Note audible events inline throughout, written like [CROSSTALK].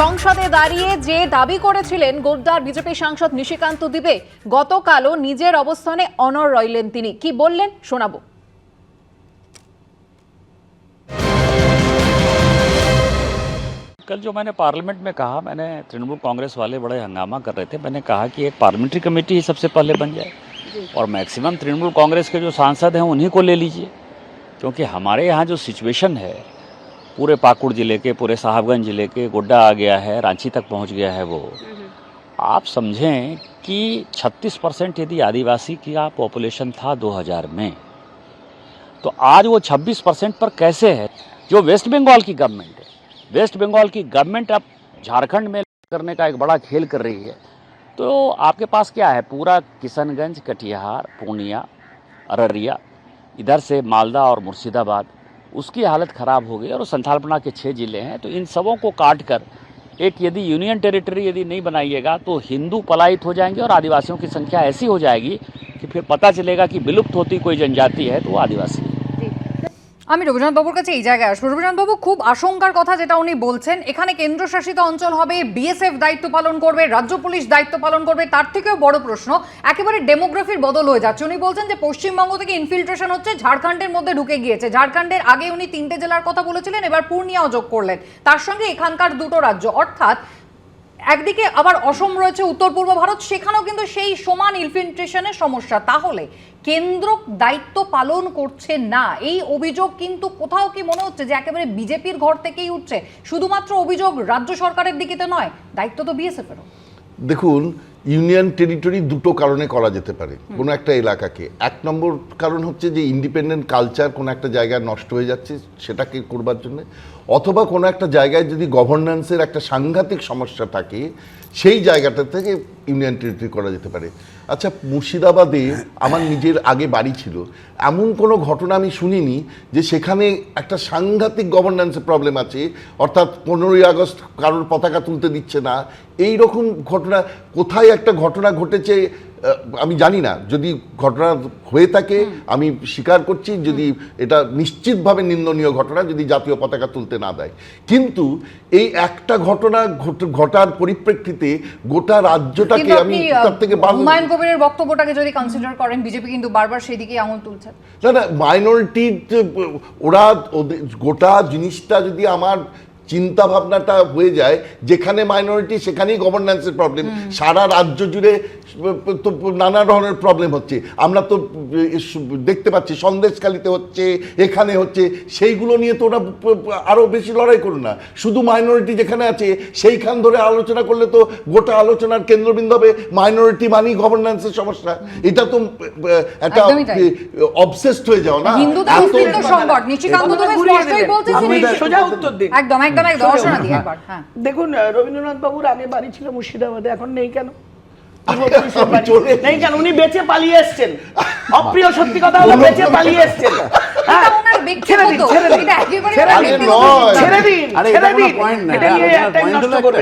সংসদে দাঁড়িয়ে যে দাবি করেছিলেন গোড্ডার বিজেপি সাংসদ নিশিকান্ত দিবে গতকালও নিজের অবস্থানে অনর রইলেন তিনি কি বললেন শোনাবো कल जो मैंने पार्लियामेंट में कहा मैंने तृणमूल कांग्रेस वाले बड़े हंगामा कर रहे थे मैंने कहा कि एक पार्लियामेंट्री कमेटी ही सबसे पहले बन जाए और मैक्सिमम तृणमूल कांग्रेस के जो सांसद हैं उन्हीं को ले लीजिए क्योंकि हमारे यहाँ जो सिचुएशन है पूरे पाकुड़ ज़िले के पूरे साहबगंज ज़िले के गोड्डा आ गया है रांची तक पहुँच गया है वो। आप समझें कि 36 परसेंट यदि आदिवासी का पॉपुलेशन था 2000 में तो आज वो 26 परसेंट पर कैसे है? जो वेस्ट बंगाल की गवर्नमेंट है। वेस्ट बंगाल की गवर्नमेंट अब झारखंड में करने का एक बड़ा खेल कर रही है। तो आपके पास क्या है? पूरा किशनगंज कटिहार पूर्णिया अररिया इधर से मालदा और मुर्शिदाबाद। उसकी हालत ख़राब हो गई और संथालपना के छः ज़िले हैं तो इन सबों को काट कर एक यदि यूनियन टेरिटरी यदि नहीं बनाइएगा तो हिंदू पलायित हो जाएँगे और आदिवासियों की संख्या ऐसी हो जाएगी कि फिर पता चलेगा कि विलुप्त होती कोई जनजाति है तो वो आदिवासी है। আমি রবীন্দ্রনাথ বাবুর কাছে এই জায়গায় আসব। রবীন্দ্রনাথ বাবু, খুব আশঙ্কার কথা যেটা উনি বলছেন, এখানে কেন্দ্রশাসিত অঞ্চল হবে বিএসএফ দায়িত্ব পালন করবে, রাজ্য পুলিশ দায়িত্ব পালন করবে, তার থেকেও বড় প্রশ্ন, একেবারে ডেমোগ্রাফির বদল হয়ে যাচ্ছে। উনি বলছেন যে পশ্চিমবঙ্গ থেকে ইনফিল্ট্রেশন হচ্ছে, ঝাড়খণ্ডের মধ্যে ঢুকে গিয়েছে। ঝাড়খণ্ডের আগে উনি তিনটে জেলার কথা বলেছিলেন, এবার পূর্ণিয়াও যোগ করলেন। তার সঙ্গে এখানকার দুটো রাজ্য, অর্থাৎ একদিকে আবার অসম রয়েছে উত্তর পূর্ব ভারত, সেখানেও কিন্তু সেই সমান ইনফিল্ট্রেশনের সমস্যা। তাহলে কেন্দ্র দায়িত্ব পালন করছে না। এই অভিযোগ কিন্তু কোথাও কি মনে হচ্ছে যে একেবারে বিজেপির ঘর থেকেই উঠছে? শুধুমাত্র অভিযোগ রাজ্য সরকারের দিকে তো নয়, দায়িত্ব তো বিএসএফ এরও দেখুন, ইউনিয়ন টেরিটরি দুটো কারণে করা যেতে পারে, কোনো একটা এলাকাকে। এক নম্বর কারণ হচ্ছে যে ইন্ডিপেন্ডেন্ট কালচার কোনো একটা জায়গায় নষ্ট হয়ে যাচ্ছে, সেটাকে করবার জন্য। অথবা কোনো একটা জায়গায় যদি গভর্নেন্সের একটা সাংঘাতিক সমস্যা থাকে, সেই জায়গাটা থেকে ইউনিয়ন টেরিটরি করা যেতে পারে। আচ্ছা মুর্শিদাবাদে আমার নিজের আগে বাড়ি ছিল। এমন কোনো ঘটনা আমি শুনিনি যে সেখানে একটা সাংঘাতিক গভর্নেন্সের প্রবলেম আছে, অর্থাৎ পনেরোই আগস্ট কারোর পতাকা তুলতে দিচ্ছে না। এই রকম ঘটনা, কোথায় একটা ঘটনা ঘটেছে আমি জানি না। যদি ঘটনা হয়ে থাকে আমি স্বীকার করছি যদি এটা নিশ্চিতভাবে নিন্দনীয় ঘটনা যদি জাতীয় পতাকা তুলতে না দেয়। কিন্তু এই একটা ঘটনা ঘটার পরিপ্রেক্ষিতে গোটা রাজ্যটাকে আমি তার থেকে হুমায়ুন কবিরের বক্তব্যটাকে যদি কনসিডার করেন বিজেপি কিন্তু বারবার সেই দিকেই আঙুল তুলছে। না না মাইনরিটি ওরা গোটা জিনিসটা যদি আমার চিন্তা ভাবনাটা হয়ে যায় যেখানে মাইনরিটি সেখানেই গভর্নেন্সের প্রবলেম সারা রাজ্য জুড়ে তো নানা ধরনের প্রবলেম হচ্ছে। আমরা তো দেখতে পাচ্ছি সন্দেশখালিতে হচ্ছে এখানে হচ্ছে সেইগুলো নিয়ে তো ওরা আরও বেশি লড়াই করুন না। শুধু মাইনরিটি যেখানে আছে সেইখান ধরে আলোচনা করলে তো গোটা আলোচনার কেন্দ্রবিন্দু হবে মাইনরিটি মানি গভর্নেন্সের সমস্যা। এটা তো একটা। অবসেসড হয়ে যাও না। হ্যাঁ। দেখুন রবীন্দ্রনাথ বাবুর আগে বাড়ি ছিল মুর্শিদাবাদে এখন নেই কেন? নেই কেন? উনি বেঁচে পালিয়ে এসছেন। অপ্রিয় সত্যি কথা হলো বেঁচে পালিয়ে এসছেন। হ্যাঁ।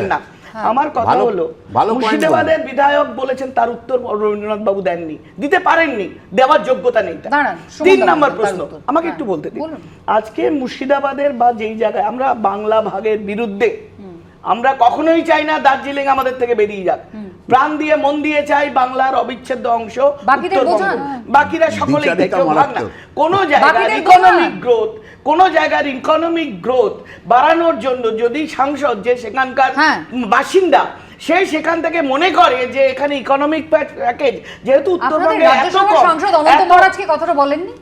না। আমার কথা ভালো- হলো মুর্শিদাবাদের বিধায়ক বলেছেন তার উত্তর রবীন্দ্রনাথ বাবু দেননি। দিতে পারেননি। দেওয়ার যোগ্যতা নেই। তিন নাম্বার প্রশ্ন। আমাকে হ্যাঁ, একটু বলতে দিন। আজকে মুর্শিদাবাদের বা যেই জায়গায় আমরা বাংলা ভাগের বিরুদ্ধে আমরা কখনোই চাই না দার্জিলিং আমাদের থেকে বেরিয়ে যাক। প্রাণ দিয়ে মন দিয়ে চাই বাংলার অবিচ্ছেদ্য অংশ। বাকিরা সকলেই দেখে ভাগ না। কোন জায়গার ইকোনমিক গ্রোথ কোন জায়গার ইকোনমিক গ্রোথ বাড়ানোর জন্য যদি সাংসদ যে সেখানকার হ্যাঁ। বাসিন্দা সে সেখান থেকে মনে করে যে এখানে ইকোনমিক প্যাকেজ যেহেতু উত্তরবঙ্গে এত কম, সাংসদ অনন্ত মহারাজকে কথাটা বলেননি?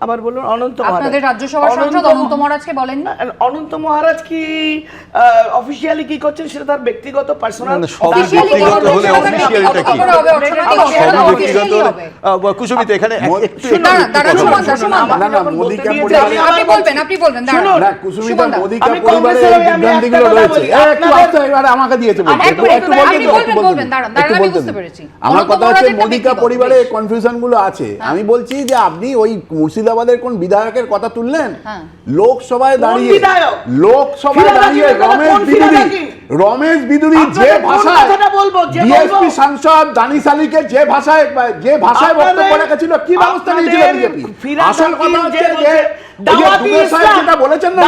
আবার বলুন অনন্ত মহারাজ। আপনাদের রাজ্যসভার সাংসদ অনন্ত- মহারাজকে বলেননি অনন্ত মহারাজ কি অফিসিয়ালি কি করছেন সেটা তার ব্যক্তিগত পার্সোনাল ব্যক্তিগত হলে কি? কুসুমিতে এখানে একটু বলুন। না, না, মোদিকা পরিবারে- আপনি বলবেন, আপনি বলবেন, দাঁড়ান। না কুসুমিতা মোদিকা বিভ্রান্তিগুলো রয়েছে একটু আস্তে এবারে আমাকে দিয়েছে বলতে একটু বলবেন, বলবেন, দাঁড়ান, দাঁড়ান, আমি বুঝতে পেরেছি। আমার কথা হচ্ছে মোদিকা পরিবারে কনফিউশনগুলো আছে আমি বলছি যে আপনি ওই মুর্শিদাবাদের কোন বিধায়কের কথা তুললেন? হ্যাঁ। লোকসভায় দাঁড়িয়ে লোকসভায় দাঁড়িয়ে রমেশ রমেশ বিদুরি যে ভাষায় ডিএসপি সাংসদ দানিশ আলীকে যে ভাষায় যে ভাষায় বক্তব্য রেখেছিল কি ব্যবস্থা নিয়েছিল বিজেপি? আসল কথা হচ্ছে যে বলেছেন না,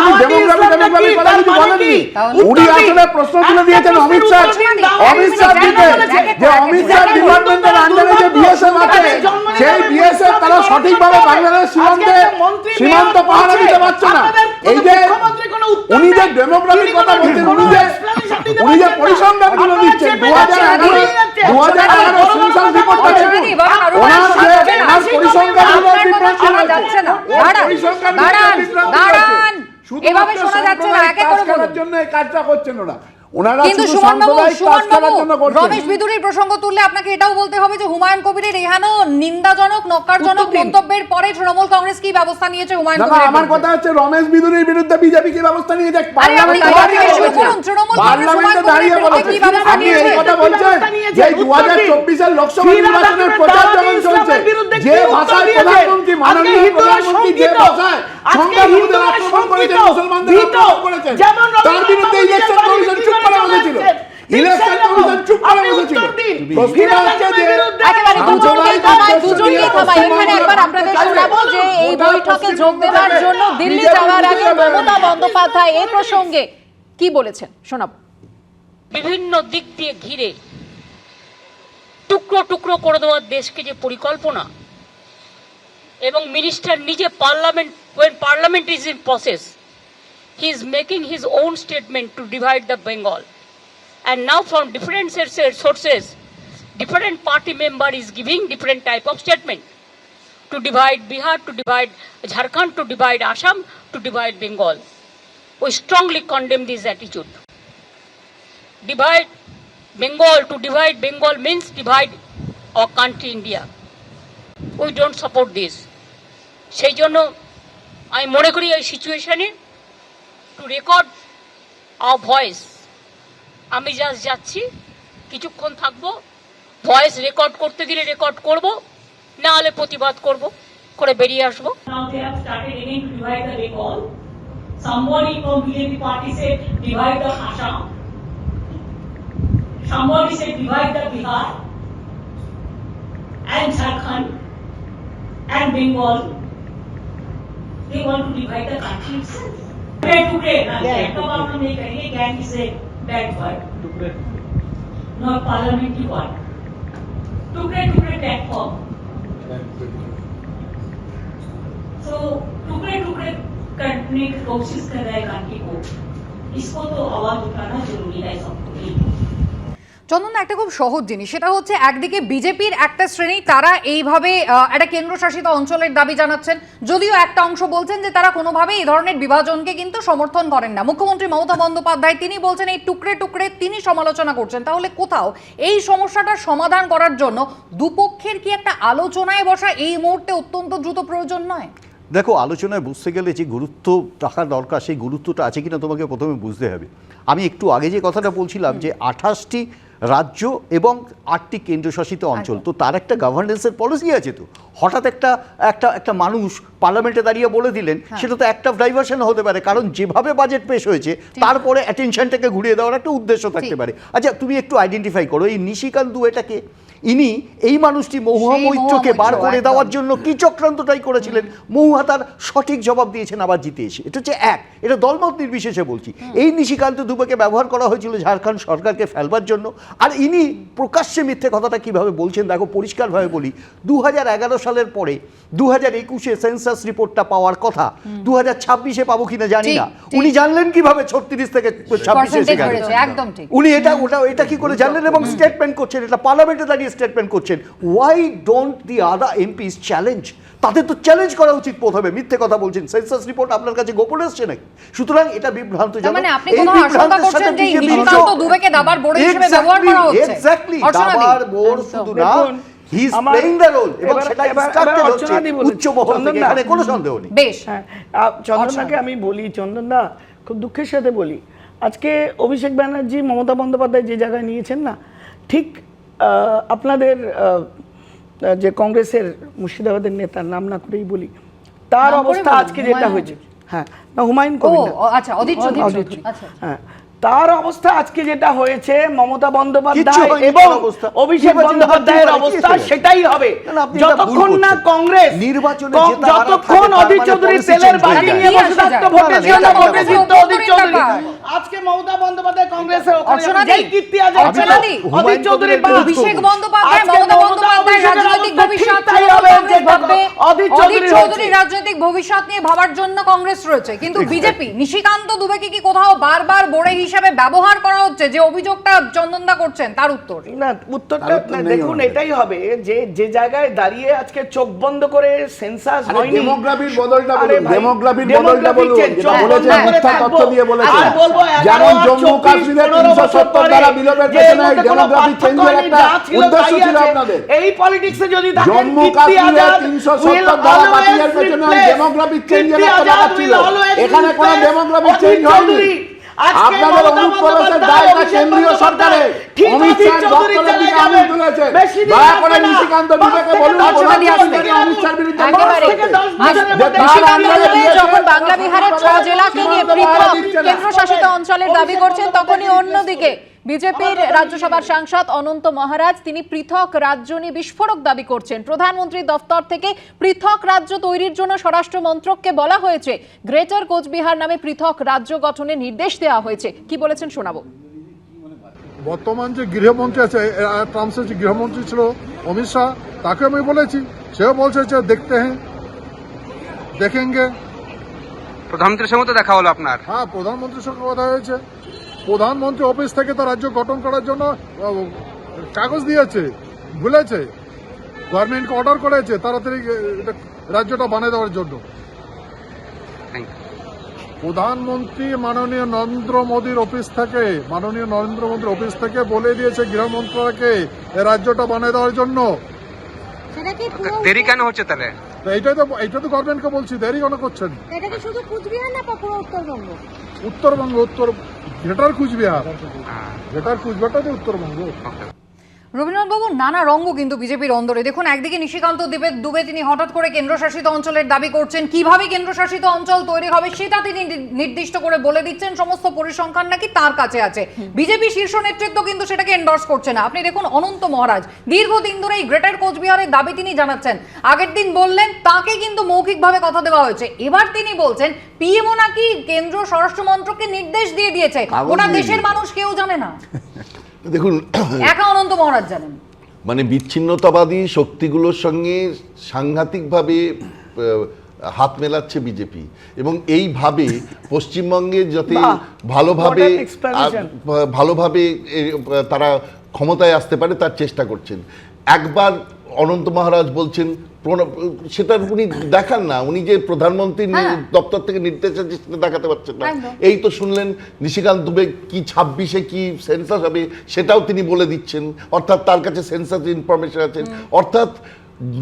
উনি মানে আসলে প্রশ্ন তুলে দিয়েছেন অমিত শাহ উত্তর দিন, দাওয়াতি অমিত শাহ ইসলাম কেন যে অমিত শাহ ডিপার্টমেন্টের আন্ডারে যে বিএসএফ আছে তাদের জন্ম নিয়ে সেই বিএসএফ তারা সঠিকভাবে বাংলাদেশ সীমান্তে পাহারা দিতে পারছে না। এই যে কোনো উত্তর উনি যে কথা বলছেন উনি যে উনি যে দিচ্ছেন সেন্সাস দেখুন ওনার যে ওনার। যাচ্ছে না। দাঁড়ান, দাঁড়ান, এভাবে শোনা যাচ্ছে না, একে করে বলুন। জন্য এই কাজটা করছেন ওরা। ওনারা কিন্তু সুমন বাবু সুমন বাবু রমেশ বিদুরির প্রসঙ্গ তুললে আপনাকে এটাও বলতে হবে যে হুমায়ুন কবিরের এহানো নিন্দাজনক নক্কারজনক মন্তব্যের পরে তৃণমূল কংগ্রেস কি ব্যবস্থা নিয়েছে হুমায়ুন না আমার কথা হচ্ছে রমেশ বিদুরির বিরুদ্ধে বিজেপি কি ব্যবস্থা নিয়ে পার্লামেন্টে দাঁড়িয়ে কংগ্রেস পার্লামেন্টে দাঁড়িয়ে ব্যবস্থা আপনি এই কথা বলছেন যে দু উত্তর হাজার দিন। চব্বিশের লোকসভা নির্বাচনের প্রচার যখন চলছে যে ভাষায় প্রধানমন্ত্রী মাননীয় প্রধানমন্ত্রী যে ভাষায় সংখ্যালঘুদের আক্রমণ করেছেন মুসলমানদের আক্রমণ করেছেন তার বিরুদ্ধে ইলেকশন কমিশন করে চলে বসেছিল ইলেকশন কমিশন চুপ করে বসেছিল প্রশ্নটা হচ্ছে যে একেবারে দুজনকেই থামাই দুজনকেই থামাই। এখানে একবার আপনাদের শোনাবো যে এই বৈঠকে যোগ দেওয়ার জন্য দিল্লি যাওয়ার আগে মমতা বন্দ্যোপাধ্যায় এই প্রসঙ্গে কি বলেছেন? শোনাবো। বিভিন্ন দিক দিয়ে ঘিরে টুকরো টুকরো করে দেওয়ার দেশকে যে পরিকল্পনা এবং মিনিস্টার নিজে parliament when parliament is in process he is making his own statement to divide the Bengal and now from different sources different party member is giving different type of statement to divide Bihar, to divide Jharkhand, to divide Assam, to divide Bengal. We strongly condemn this attitude. divide Bengal to divide Bengal means divide our country India. We don't support this. সেই জন্য আমি মনে করি এই সিচুয়েশনে to record our voice আমি just যাচ্ছি কিছুক্ষণ থাকব ভয়েস রেকর্ড করতে দিলে রেকর্ড করব না হলে প্রতিবাদ করব করে বেরিয়ে আসব. Somebody from BJP party said divide the Assam. Somebody said divide the Bihar and Jharkhand and Bengal. They want to divide the country itself. टुकड़े टुकड़े। ना एक बार हम नहीं करेंगे gang is a bad word not parliamentary word टुकड़े टुकड़े platform so टुकड़े टुकड़े करने की कोशिश कर रहा है गांधी को। इसको तो आवाज़ उठाना ज़रूरी है सबको। চন্দন, একটা খুব সহজ জিনিস, সেটা হচ্ছে একদিকে বিজেপির একটা শ্রেণি, তারা এইভাবে একটা কেন্দ্রশাসিত অঞ্চলের দাবি জানাচ্ছেন। যদিও একটা অংশ বলছেন যে তারা কোনোভাবেই এই ধরনের বিভাজনকে কিন্তু সমর্থন করেন না। মুখ্যমন্ত্রী মমতা বন্দ্যোপাধ্যায়, তিনি বলছেন এই টুকরে টুকরে তিনি সমালোচনা করছেন। তাহলে কোথাও এই সমস্যাটার সমাধান করার জন্য দুপক্ষের কি একটা আলোচনায় বসা এই মুহূর্তে অত্যন্ত দ্রুত প্রয়োজন নয়? দেখো, আলোচনায় বুঝতে গেলে যে গুরুত্ব রাখা দরকার, সেই গুরুত্বটা আছে কিনা তোমাকে প্রথমে বুঝতে হবে। আমি একটু আগে যে কথাটা বলছিলাম যে আঠাশটি রাজ্য এবং আটটি কেন্দ্রশাসিত অঞ্চল। তো তার একটা গভর্নেন্সের পলিসি আছে তো। হঠাৎ একটা একটা একটা মানুষ পার্লামেন্টে দাঁড়িয়ে বলে দিলেন সেটা তো একটা ডাইভার্সন হতে পারে কারণ যেভাবে বাজেট পেশ হয়েছে তারপরে অ্যাটেনশনটাকে ঘুরিয়ে দেওয়ার একটা উদ্দেশ্য থাকতে পারে। আচ্ছা তুমি একটু আইডেন্টিফাই করো এই নিশিকান্ত দুয়েটাকে ইনি এই মানুষটি মহুয়া মৈত্রকে বার করে দেওয়ার জন্য কি চক্রান্তটাই করেছিলেন? মহুয়া তার সঠিক জবাব দিয়েছেন আবার জিতে এসে। এটা হচ্ছে এক। এটা দলমত নির্বিশেষে বলছি। এই নিশিকান্ত দুবেকে ব্যবহার করা হয়েছিল ঝাড়খণ্ড সরকারকে ফেলবার জন্য। আর ইনি প্রকাশ্যে মিথ্যে কথাটা কীভাবে বলছেন দেখো পরিষ্কারভাবে বলি। দু হাজার এগারো সালের পরে দু হাজার একুশে সেন্সাস রিপোর্টটা পাওয়ার কথা দু হাজার ছাব্বিশে পাবো কিনা জানি না। উনি জানলেন কীভাবে ছত্রিশ থেকে ছাব্বিশে উনি এটা ওটা এটা কি করে জানলেন এবং স্টেটমেন্ট করছেন এটা পার্লামেন্টে দাঁড়িয়ে স্টেটমেন্ট করছেন why don't the other MPs challenge তাদের তো চ্যালেঞ্জ করা উচিত প্রথমে মিথ্যে কথা বলছেন। সেন্সাস রিপোর্ট আপনার কাছে গোপন এসছে নাকি? সুতরাং এটা বিভ্রান্ত মানে আপনি কোথাও আশঙ্কা করছেন যে নিশিকান্ত দুবেকে দাবার বোর্ড হিসেবে ব্যবহার করা হচ্ছে। এক্স্যাক্টলি দাবার বোর্ড শুধু না হ্যাঁ চন্দনদাকে আমি বলি চন্দনদা খুব দুঃখের সাথে বলি আজকে অভিষেক ব্যানার্জি মমতা বন্দ্যোপাধ্যায় যে জায়গায় নিয়েছেন না ঠিক আপনাদের আহ, যে কংগ্রেসের মুর্শিদাবাদের নেতার নাম না করেই বলি তার অবস্থা আজকে যেটা হয়েছে। হ্যাঁ না হুমায়ুন কবির আচ্ছা অদিত আচ্ছা। হ্যাঁ তার অবস্থা আজকে যেটা হয়েছে মমতা বন্দ্যোপাধ্যায় এবং অভিষেক বন্দ্যোপাধ্যায়ের অবস্থা সেটাই হবে যতক্ষণ না কংগ্রেস নির্বাচনে যতক্ষণ অধীর মানে চৌধুরী তেলের হয়ে যায়। নিয়ে বসে থাকতো যায়। ভোটের না, জন্য ভোটে জিততো। অধীর চৌধুরী আজকে মমতা বন্দ্যোপাধ্যায় কংগ্রেসের ওখানে যেই কীর্তি আজ অধীর চৌধুরী কবিরের অভিষেক বন্দ্যোপাধ্যায় মমতা বন্দ্যোপাধ্যায় রাজনৈতিক ভবিষ্যৎ তাই হবে ভাববে অধীর চৌধুরী রাজনৈতিক ভবিষ্যৎ নিয়ে ভাবার জন্য কংগ্রেস রয়েছে। কিন্তু বিজেপি নিশিকান্ত দুবেকে কি কোথাও বারবার বোড়ে হিসাবে ব্যবহার করা হচ্ছে? যে অভিযোগটা চন্দনদা করছেন তার উত্তর। না উত্তরটা দেখুন এটাই হবে যে যে জায়গায় দাঁড়িয়ে আজকে চোখ বন্ধ করে সেন্সাস হয়নি। ডেমোগ্রাফির বদলটা বলুন ডেমোগ্রাফির বদলটা বলুন যেটা বলেছে মিথ্যা তথ্য দিয়ে বলেছে। যেমন জম্মু কাশ্মীরের 370 দ্বারা বিলোপের পেছনে ডেমোগ্রাফি চেঞ্জের একটা উদ্দেশ্য ছিল আপনাদের। এই পলিটিক্সে যদি দেখেন জম্মু কাশ্মীরের 370 এখানে কোনো ডেমোগ্রাফিক চেঞ্জ হয়নি। আপনাদের দায়টা কেন্দ্রীয় অমিত শাহ দপ্তরের দিকে আঙুল দয়া করে নিশিকান্ত বলুন। অমিত বিরুদ্ধে যখন বাংলা বিহারের ছ জেলাকে নিয়ে পৃথক কেন্দ্রশাসিত অঞ্চলের দাবি করছেন তখনই অন্যদিকে। বিজেপির রাজ্যসভার সাংসদ অনন্ত মহারাজ তিনি পৃথক রাজ্য নিয়ে বিস্ফোরক দাবি করছেন। প্রধানমন্ত্রীর দফতর থেকে পৃথক রাজ্য তৈরির জন্য স্বরাষ্ট্র মন্ত্রককে বলা হয়েছে। গ্রেটার কোচবিহার নামে পৃথক রাজ্য গঠনের নির্দেশ দেওয়া হয়েছে। কি বলেছেন শোনাবো। বর্তমান যে গৃহমন্ত্রী আছে ট্রাম্পসের যে গৃহমন্ত্রী ছিল অমিত শাহ তাকে আমি বলেছি। সেও বলছে যে দেখতে হ্যাঁ দেখেঙ্গে। প্রধানমন্ত্রীর সঙ্গে তো দেখা হলো আপনার। হ্যাঁ প্রধানমন্ত্রীর সঙ্গে কথা হয়েছে। প্রধানমন্ত্রী অফিস থেকে তো রাজ্য গঠন করার জন্য কাগজ দিয়েছে ভুলেছে গভর্নমেন্টকে অর্ডার করেছে তাড়াতাড়ি এটা রাজ্যটা বানিয়ে দেওয়ার জন্য। প্রধানমন্ত্রী মাননীয় নরেন্দ্র মোদীর অফিস থেকে মাননীয় নরেন্দ্র মোদীর অফিস থেকে বলে দিয়েছে গৃহ মন্ত্রণালয়কে রাজ্যটা বানিয়ে দেওয়ার জন্য। দেরি কেন হচ্ছে তাহলে? তো এইটাই তো এইটা তো গভর্নমেন্টকে বলছি দেরি কেন করছেন? এটা কি শুধু কুচবিহার না পুরো উত্তরবঙ্গ? উত্তরবঙ্গ উত্তর গ্রেটার কুচবিহার। গ্রেটার কুচবিহারটা তো উত্তরবঙ্গ। Okay. রবীন্দ্রনাথ বাবু নানা রঙ্গ কিন্তু বিজেপির অন্দরে। দেখুন একদিকে নিশিকান্ত দুবে দুবে তিনি হঠাৎ করে কেন্দ্রশাসিত অঞ্চলের দাবি করছেন কীভাবে কেন্দ্রশাসিত অঞ্চল তৈরি হবে সেটা তিনি নির্দিষ্ট করে বলে দিচ্ছেন সমস্ত পরিসংখ্যান নাকি তার কাছে আছে। বিজেপি শীর্ষ নেতৃত্ব কিন্তু সেটাকে এন্ডর্স করছে না। আপনি দেখুন অনন্ত মহারাজ দীর্ঘদিন ধরে এই গ্রেটার কোচবিহারের দাবি তিনি জানাচ্ছেন। আগের দিন বললেন তাকে কিন্তু মৌখিকভাবে কথা দেওয়া হয়েছে। এবার তিনি বলছেন পিএমও নাকি কেন্দ্র স্বরাষ্ট্র মন্ত্রককে নির্দেশ দিয়ে দিয়েছে। ওটা দেশের মানুষ কেউ জানে না। [LAUGHS] দেখুন একা অনন্ত মহারাজ জানেন। মানে বিচ্ছিন্নতাবাদী শক্তিগুলোর সঙ্গে সাংঘাতিকভাবে হাত মেলাচ্ছে বিজেপি। এবং এইভাবে পশ্চিমবঙ্গে যাতে ভালোভাবে ভালোভাবে তারা ক্ষমতায় আসতে পারে তার চেষ্টা করছেন। একবার অনন্ত মহারাজ বলছেন সেটা উনি দেখান না উনি যে প্রধানমন্ত্রী হ্যাঁ। দপ্তর থেকে নির্দেশ আছে সেটা দেখাতে পারছেন না। এই তো শুনলেন নিশিকান্ত দুবে কি ছাব্বিশে কি সেন্সাস হবে সেটাও তিনি বলে দিচ্ছেন। অর্থাৎ তার কাছে সেন্সাস ইনফরমেশন আছে। অর্থাৎ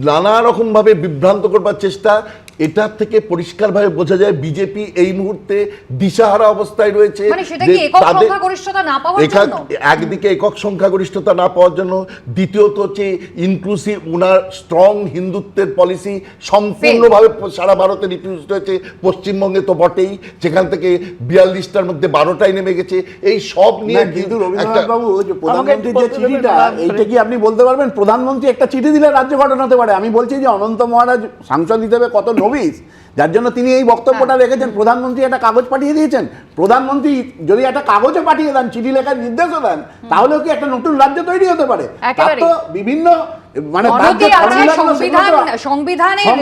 নানা রকম ভাবে বিভ্রান্ত করবার চেষ্টা এটার থেকে পরিষ্কারভাবে বোঝা যায় বিজেপি এই মুহূর্তে দিশাহারা অবস্থায় রয়েছে। মানে সেটা কি একক সংখ্যাগরিষ্ঠতা না পাওয়ার জন্য? একদিকে একক সংখ্যাগরিষ্ঠতা না পাওয়ার জন্য দ্বিতীয়ত হচ্ছে ইনক্লুসিভ উনার স্ট্রং হিন্দুত্বের পলিসি সম্পূর্ণভাবে সারা ভারতে রিফিউজ হয়েছে পশ্চিমবঙ্গে তো বটেই যেখান থেকে বিয়াল্লিশটার মধ্যে বারোটাই নেমে গেছে। এই সব নিয়ে কিন্তু একটা- রবীন্দ্রনাথ যে প্রধানমন্ত্রীর যে চিঠিটা এইটা কি আপনি বলতে পারবেন? প্রধানমন্ত্রী একটা চিঠি দিলে রাজ্য গঠন হতে পারে। আমি বলছি যে অনন্ত মহারাজ সাংসদ হিসেবে কত নবিস যার জন্য তিনি এই বক্তব্যটা রেখেছেন। প্রধানমন্ত্রী একটা কাগজ পাঠিয়ে দিয়েছেন। প্রধানমন্ত্রী যদি একটা কাগজে পাঠিয়ে দেন চিঠি লেখার নির্দেশও দেন তাহলেও কি একটা নতুন রাজ্য তৈরি হতে পারে? তার তো বিভিন্ন মানে সংবিধান সংবিধানে হ্যাঁ,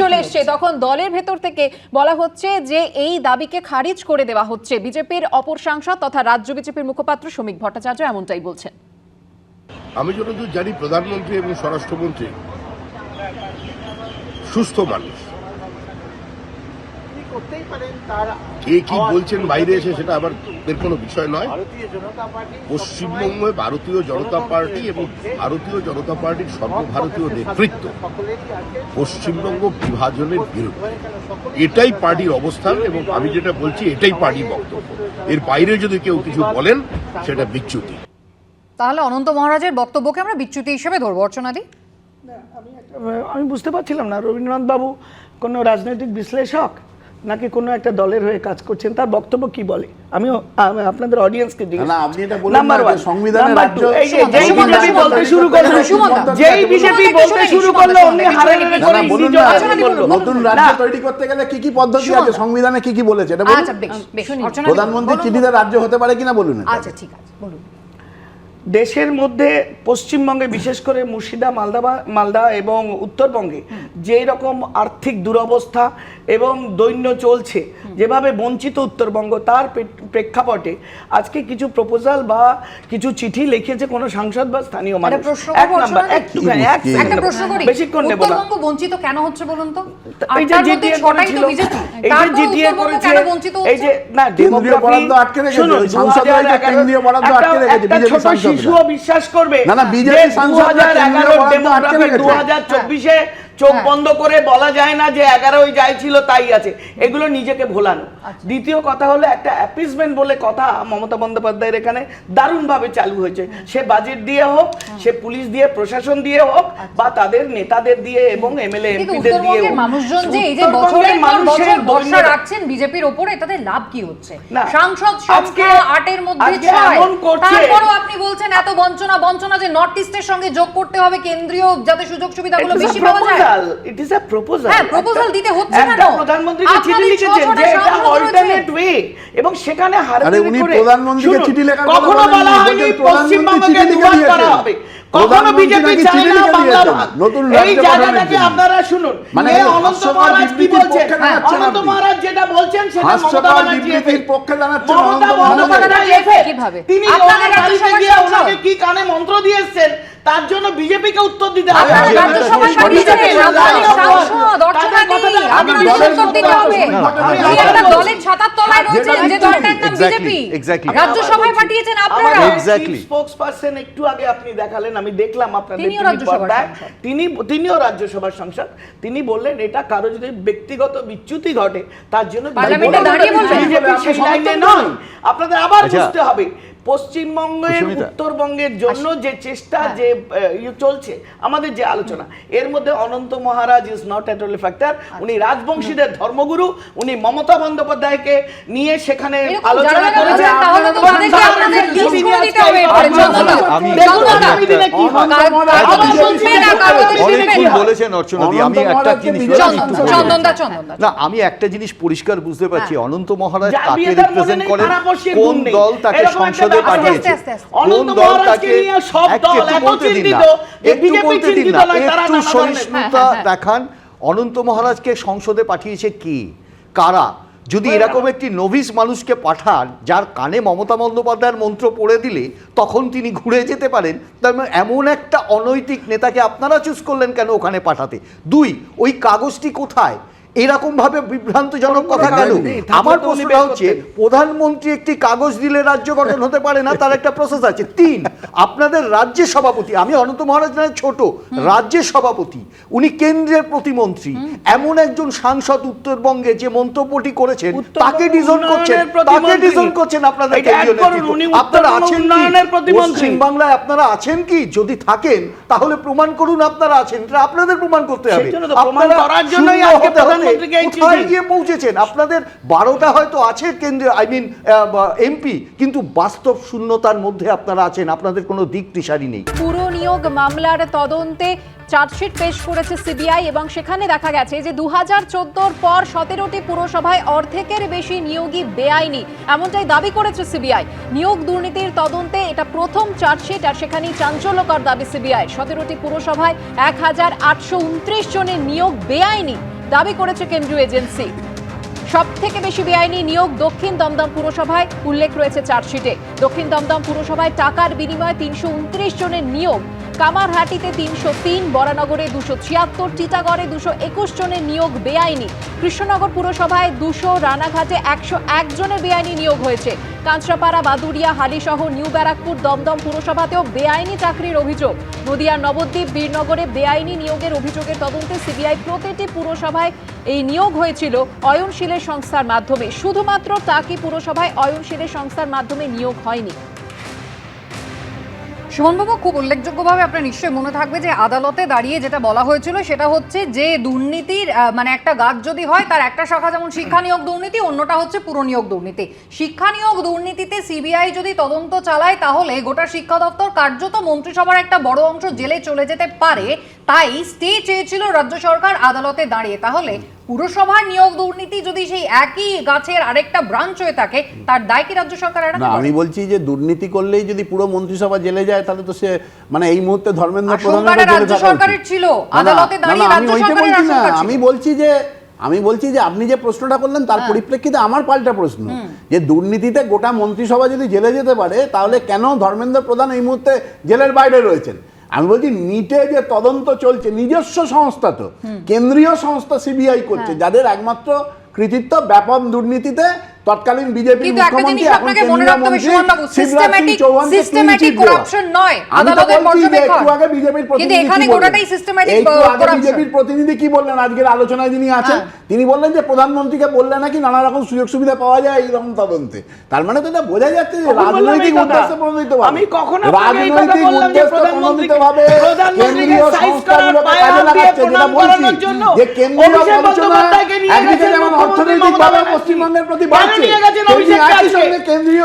চলে এসছে। তখন দলের ভেতর থেকে বলা হচ্ছে যে এই দাবিকে খারিজ করে দেওয়া হচ্ছে। বিজেপির অপর সাংসদ তথা রাজ্য বিজেপির মুখপাত্র শ্রমিক ভট্টাচার্য এমনটাই বলছেন। আমি যতদূর জানি প্রধানমন্ত্রী এবং স্বরাষ্ট্রমন্ত্রী সুস্থ মানুষ। কে কি বলছেন বাইরে এসে সেটা আবার এর কোনো বিষয় নয়। পশ্চিমবঙ্গে ভারতীয় জনতা পার্টি এবং ভারতীয় জনতা পার্টির সর্বভারতীয় নেতৃত্ব পশ্চিমবঙ্গ বিভাজনের বিরুদ্ধে। এটাই পার্টির অবস্থান এবং আমি যেটা বলছি এটাই পার্টির বক্তব্য। এর বাইরে যদি কেউ কিছু বলেন সেটা বিচ্যুতি। তাহলে অনন্ত মহারাজের বক্তব্যকে আমরা বিচ্যুতি হিসেবে ধরবো অর্চনাদি আমি বুঝতে পারছিলাম না রবীন্দ্রনাথ বাবু কোনো রাজনৈতিক বিশ্লেষক নাকি কোনো একটা দলের হয়ে কাজ করছেন তার বক্তব্য কি বলে? আমি আপনাদের অডিয়েন্সকে দিই না, আপনি এটা বলুন নাম্বার না যে ওয়ান সংবিধানের রাজ্য- এই যে যেই বিজেপি বলতে শুরু করল যেই বিজেপি বলতে শুরু করল অমনি করে বলুন। নতুন রাজ্য তৈরি করতে গেলে কি কি পদ্ধতি আছে? সংবিধানে কি কি বলেছে? এটা বলুন। আচ্ছা বেশ প্রধানমন্ত্রী চিঠিতে রাজ্য হতে পারে কিনা বলুন আচ্ছা ঠিক আছে বলুন। দেশের মধ্যে পশ্চিমবঙ্গে বিশেষ করে মুর্শিদা মালদা মালদা এবং উত্তরবঙ্গে যেই রকম আর্থিক দুরবস্থা এবং দৈন্য চলছে যেভাবে বঞ্চিত উত্তরবঙ্গ তার প্রেক্ষাপটে আজকে কিছু প্রপোজাল বা কিছু চিঠি লিখেছে কোনো সাংসদ বা স্থানীয় মানুষ। এক নাম্বার একটুখানি। এক কি? second একটা প্রশ্ন করি। বেশিক্ষণ নেব না। বঞ্চিত কেন হচ্ছে বলুন তো? এই যে জিটিএ করেছিল, এই যে জিটিএ করেছে, বঞ্চিত এই যে না বরাদ্দ আটকে রেখেছে, শুনুন, ওই সাংসদরাই তো 2011 কেন্দ্রীয় বরাদ্দ একটা- আটকে রেখেছে, শিশুও বিশ্বাস করবে না, না, বিজেপি সাংসদ কেন্দ্রীয় 2011 বরাদ্দ আটকে 2024 এ চোখ হ্যাঁ। বন্ধ করে বলা যায় না যে এগারোই যাই ছিল তাই আছে। এগুলো নিজেকে ভোলানো। আচ্ছা। দ্বিতীয় কথা হলো একটা অ্যাপিসমেন্ট বলে কথা মমতা বন্দ্যোপাধ্যায়ের এখানে দারুণভাবে চালু হয়েছে। সে বাজেট দিয়ে হোক সে পুলিশ দিয়ে প্রশাসন দিয়ে হোক বা তাদের নেতাদের দিয়ে এবং এমএলএ আচ্ছা। এমপিদের দিয়ে হোক। মানুষজন যে এই যে বছরের মানুষের ভরসা রাখছেন বিজেপির ওপরে তাদের লাভ কি হচ্ছে? সাংসদ সংখ্যা আটের মধ্যে ছয়। তারপরও আপনি বলছেন এত বঞ্চনা বঞ্চনা যে নর্থ ইস্টের সঙ্গে যোগ করতে হবে কেন্দ্রীয় যাতে সুযোগ সুবিধাগুলো বেশি পাওয়া যায়। ইট ইজ আ প্রপোজাল হ্যাঁ, proposal দিতে হচ্ছে একটা প্রধানমন্ত্রীকে চিঠি লিখেছেন যে এটা অল্টারনেট ওয়ে এবং সেখানে হারে আরে উনি প্রধানমন্ত্রীকে চিঠি লেখার কখনো বলা হয়নি পশ্চিমবঙ্গকে দুভাগ করা হবে। কখনো বিজেপি চায় না বাংলা ভাগ নতুন এই জায়গাটাকে আপনারা শুনুন। মানে অনন্ত মহারাজ কি বলছেন? অনন্ত মহারাজ যেটা বলছেন সেটা মমতা হাস্যকর ব্যানার্জি বিবৃতির effect। পক্ষে দাঁড়াচ্ছেন মমতা বন্দ্যোপাধ্যায়। কীভাবে? তিনি আপনাদের ওনার গিয়ে ওনাকে কি কানে মন্ত্র দিয়ে এসেছেন তার জন্য বিজেপিকে উত্তর দিতে হবে। একটা আগে আপনি দেখালেন আমি দেখলাম আপনাদের। তিনি তিনিও রাজ্যসভার সাংসদ। তিনি বললেন এটা কারও যদি ব্যক্তিগত বিচ্যুতি ঘটে তার জন্য বিজেপি দাঁড়িয়ে বলবেন? বিজেপি সেই লাইনে নয়। আপনাদের আবার আচ্ছা। বুঝতে হবে পশ্চিমবঙ্গের উত্তরবঙ্গের জন্য যে চেষ্টা হ্যাঁ। যে ইয়ে চলছে আমাদের যে আলোচনা এর মধ্যে Ananta Maharaj is not at only factor উনি রাজবংশীদের ধর্মগুরু উনি মমতা বন্দ্যোপাধ্যায়কে নিয়ে সেখানে আলোচনা যারা যারা করেছেন। বলছেন, তাহলে তো তাদেরকে আপনাদের list করে দিতে হবে এরপরে, চন্দনদা। আমি- একটা জিনিস পরিষ্কার বুঝতে পারছি। হ্যাঁ। অনন্ত মহারাজ তাকে রিপ্রেজেন্ট করেন। কোন দল তাকে সংসদে পাঠিয়েছে। কোন একটু বলতে দিন না। একটু বলতে দিন না। একটু সহিষ্ণুতা হ্যাঁ, হ্যাঁ। দেখান। অনন্ত মহারাজকে সংসদে পাঠিয়েছে কি? কারা? যদি এরকম একটি নভিস মানুষকে পাঠান যার কানে মমতা বন্দ্যোপাধ্যায়ের মন্ত্র পড়ে দিলে তখন তিনি ঘুরে যেতে পারেন। তার মানে এমন একটা অনৈতিক নেতাকে আপনারা চুজ করলেন কেন ওখানে পাঠাতে? দুই ওই কাগজটি কোথায়? এরকম ভাবে বিভ্রান্তজনক কথা কোনো? থাকলে আমার প্রশ্নটা হচ্ছে প্রধানমন্ত্রী একটি কাগজ দিলে রাজ্য গঠন হতে পারে না তার একটা প্রসেস আছে। তিন আপনাদের রাজ্যের সভাপতি আমি অনন্ত মহারাজ নয় ছোট রাজ্যের সভাপতি উনি কেন্দ্রের প্রতিমন্ত্রী। এমন একজন সাংসদ উত্তরবঙ্গে যে মন্তব্যটি করেছেন তাকে ডিজন করছেন তাকে ডিজন করছেন আপনাদের আপনারা আছেন প্রতিমন্ত্রী। পশ্চিম বাংলায় আপনারা আছেন কি? যদি থাকেন তাহলে প্রমাণ করুন আপনারা আছেন। এটা আপনাদের প্রমাণ করতে হবে। আপনারা করার জন্যই আজকে কোথায় চিঠি। গিয়ে পৌঁছেছেন? আপনাদের বারোটা হয়তো আছে কেন্দ্রীয় আই মিন এমপি কিন্তু বাস্তব শূন্যতার মধ্যে আপনারা আছেন। আপনাদের কোনো দিক দিশারি নেই। পুরো নিয়োগ মামলার তদন্তে চার্জশিট পেশ করেছে সিবিআই এবং সেখানে দেখা গেছে যে দু হাজার পর সতেরোটি পুরসভায় অর্ধেকের বেশি নিয়োগই বেআইনি। এমনটাই দাবি করেছে সিবিআই। নিয়োগ দুর্নীতির তদন্তে এটা প্রথম চার্জশিট আর সেখানেই চাঞ্চল্যকর দাবি সিবিআই। সতেরোটি পুরসভায় এক হাজার আটশো উনত্রিশ জনের নিয়োগ বেআইনি। দাবি করেছে কেন্দ্রীয় এজেন্সি। সব থেকে বেশি বেআইনি নিয়োগ দক্ষিণ দমদম পুরসভায়, উল্লেখ রয়েছে চার্জশিটে। দক্ষিণ দমদম পুরসভায় টাকার বিনিময়ে তিনশো উনত্রিশ জনের নিয়োগ কামারহাটিতে তিনশো তিন, বরানগরে দুশো ছিয়াত্তর টিটাগড়ে দুশো একুশ জনের নিয়োগ বেআইনি। কৃষ্ণনগর পুরসভায় দুশো, রানাঘাটে একশো এক জনের বেআইনি নিয়োগ হয়েছে। কাঁচরাপাড়া, বাদুড়িয়া হালিসহ নিউ ব্যারাকপুর, দমদম পুরসভাতেও বেআইনি চাকরির অভিযোগ। নদিয়ার নবদ্বীপ, বীরনগরে বেআইনি নিয়োগের অভিযোগের তদন্তে সিবিআই প্রতিটি পুরসভায় এই নিয়োগ হয়েছিল অয়নশীলের সংস্থার মাধ্যমে। শুধুমাত্র টাকি পুরসভায় অয়নশীলের সংস্থার মাধ্যমে নিয়োগ হয়নি। সুমনবাবু, খুব উল্লেখযোগ্যভাবে আপনার নিশ্চয়ই মনে থাকবে যে আদালতে দাঁড়িয়ে যেটা বলা হয়েছিল সেটা হচ্ছে যে দুর্নীতির মানে একটা গাছ যদি হয় তার একটা শাখা যেমন শিক্ষা নিয়োগ দুর্নীতি, অন্যটা হচ্ছে পুরো নিয়োগ দুর্নীতি। শিক্ষা নিয়োগ দুর্নীতিতে সিবিআই যদি তদন্ত চালায় তাহলে গোটা শিক্ষা দপ্তর কার্যত মন্ত্রিসভার একটা বড় অংশ জেলে চলে যেতে পারে। তাই স্টে চেয়েছিল রাজ্য সরকার আদালতে দাঁড়িয়ে। তাহলে পুরসভার নিয়োগ দুর্নীতি যদি সেই একই গাছের আরেকটা ব্রাঞ্চ হয়ে থাকে তার দায় কি রাজ্য সরকার না আমি বলছি যে দুর্নীতি করলেই যদি পুরো মন্ত্রিসভা জেলে যায় তাহলে তো সে মানে এই মুহূর্তে ধর্মেন্দ্র জেলে রাজ্য সরকারের ছিল। আদালতে দাঁড়িয়ে রাজ্য সরকারের আমি বলছি যে আমি বলছি যে আপনি যে প্রশ্নটা করলেন তার পরিপ্রেক্ষিতে আমার পাল্টা প্রশ্ন। যে দুর্নীতিতে গোটা মন্ত্রিসভা যদি জেলে যেতে পারে তাহলে কেন ধর্মেন্দ্র প্রধান এই মুহূর্তে জেলের বাইরে রয়েছেন? আমি বলছি নিটে যে তদন্ত চলছে নিজস্ব সংস্থা তো। কেন্দ্রীয় সংস্থা সিবিআই করছে যাদের একমাত্র কৃতিত্ব ব্যাপক দুর্নীতিতে তৎকালীন বিজেপি কিন্তু একটা জিনিস মুখ্যমন্ত্রী এখন আপনাকে মনে কেন্দ্রীয় রাখতে হবে মন্ত্রী সুমনবাবু শিবরাজ সিস্টেম্যাটিক সিস্টেম্যাটিক করাপশন নয় আদালতের পর্যবেক্ষণ। একটু আগে বিজেপির কিন্তু এখানে গোটাটাই সিস্টেম্যাটিক করাপশন বিজেপির প্রতিনিধি কি বললেন? আজকের আলোচনায় যিনি আছেন হ্যাঁ। তিনি বললেন যে প্রধানমন্ত্রীকে বললে নাকি নানা রকম সুযোগ সুবিধা পাওয়া যায় এইরকম তদন্তে। তার মানে তো এটা বোঝা যাচ্ছে যে রাজনৈতিক? উদ্দেশ্যে প্রণোদিত আমি কখন রাজনৈতিক বললাম উদ্দেশ্যে প্রণোদিত ভাবে কেন্দ্রীয় সংস্থাগুলোকে কাজে লাগাচ্ছে যেটা বলছি যে কেন্দ্রীয় একদিকে যেমন অর্থনৈতিকভাবে পশ্চিমবঙ্গের প্রতি কেন্দ্রীয়।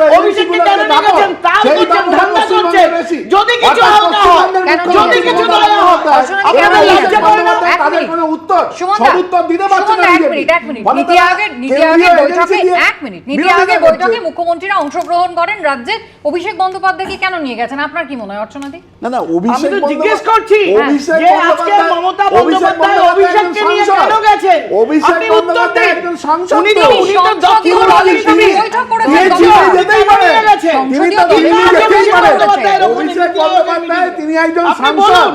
যদি কিছু হয়, বন্দ্যোপাধ্যায়, বন্দ্যোপাধ্যায় তাদের কোনো উত্তর? দিতে পারছে না নীতি আয়োগের- নীতি আয়োগের বৈঠকে- এক মিনিট। নীতি আয়োগের বৈঠকে মুখ্যমন্ত্রীরা অংশগ্রহণ করেন রাজ্যে। অভিষেক বন্দ্যোপাধ্যায়কে কেন নিয়ে গেছেন? আপনার কি মনে হয় অর্চনাদি? না না অভিষেক বন্দ্যোপাধ্যায়- জিজ্ঞেস করছি অভিষেক যে আজকে মমতা অভিষেক বন্দ্যোপাধ্যায় অভিষেককে নিয়ে কেন গেছেন? অভিষেক উত্তর বন্দ্যোপাধ্যায় দিন। একজন সাংসদ উনি তো। তো। উনি তো তিনি- একজন সাংসদ।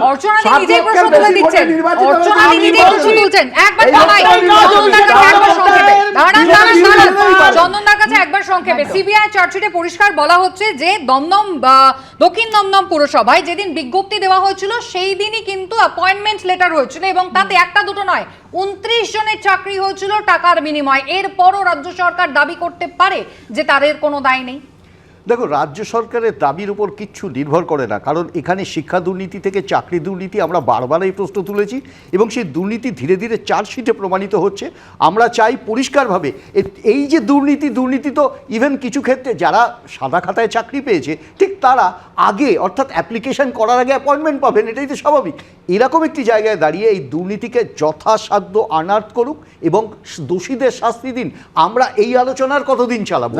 একবার চন্দনদার কাছে সংক্ষেপে। সংক্ষেপে। সিবিআই চার্জশিটে পরিষ্কার বলা হচ্ছে যে দমদম বা দক্ষিণ দমদম পুরসভায় যেদিন বিজ্ঞপ্তি দেওয়া হয়েছিল সেই দিনই কিন্তু অ্যাপয়েন্টমেন্ট লেটার হয়েছিল এবং তাতে একটা দুটো নয় উনত্রিশ জনের চাকরি হয়েছিল টাকার বিনিময়। এরপরও রাজ্য সরকার দাবি করতে পারে যে তাদের কোনো দায় নেই। দেখো রাজ্য সরকারের দাবির উপর কিচ্ছু নির্ভর করে না কারণ এখানে শিক্ষা দুর্নীতি থেকে চাকরি দুর্নীতি আমরা বারবার এই প্রশ্ন তুলেছি এবং সেই দুর্নীতি ধীরে ধীরে চার্জশিটে প্রমাণিত হচ্ছে। আমরা চাই পরিষ্কারভাবে এই যে দুর্নীতি দুর্নীতি তো ইভেন কিছু ক্ষেত্রে যারা সাদা খাতায় চাকরি পেয়েছে ঠিক তারা আগে অর্থাৎ অ্যাপ্লিকেশন করার আগে অ্যাপয়েন্টমেন্ট পাবেন এটাই তো স্বাভাবিক। এরকম একটি জায়গায় দাঁড়িয়ে এই দুর্নীতিকে যথাসাধ্য আনার্ট করুক এবং দোষীদের শাস্তি দিন। আমরা এই আলোচনার কতদিন চালাবো?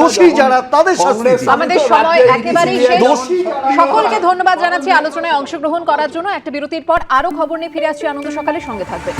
দোষী যারা তাদের শাস্তি আমাদের সময় একেবারেই শেষ। সকলকে ধন্যবাদ জানাচ্ছি আলোচনায় অংশগ্রহণ করার জন্য। একটা বিরতির পর আরও খবর নিয়ে ফিরে আসছি আনন্দ সকালে সঙ্গে থাকবে।